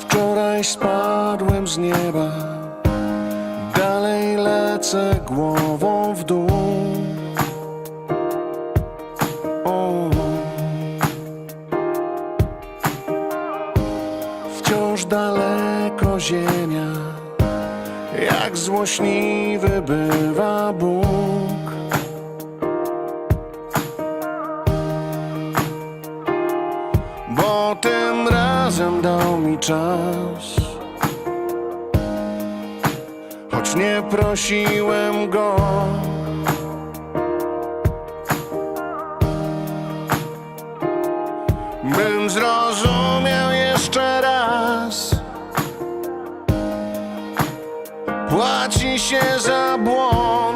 Wczoraj spadłem z nieba, dalej lecę głową w dół. Wciąż daleko ziemia, jak złośliwy bywa Bóg. Bo tym razem dał mi czas, choć nie prosiłem go. Bym zrozumiał Płaci się za błąd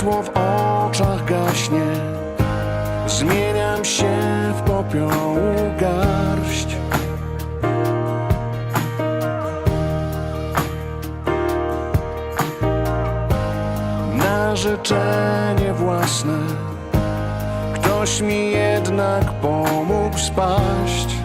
Światło w oczach gaśnie. Zmieniam się w popiołu garść. Na życzenie własne Ktoś mi jednak pomógł spaść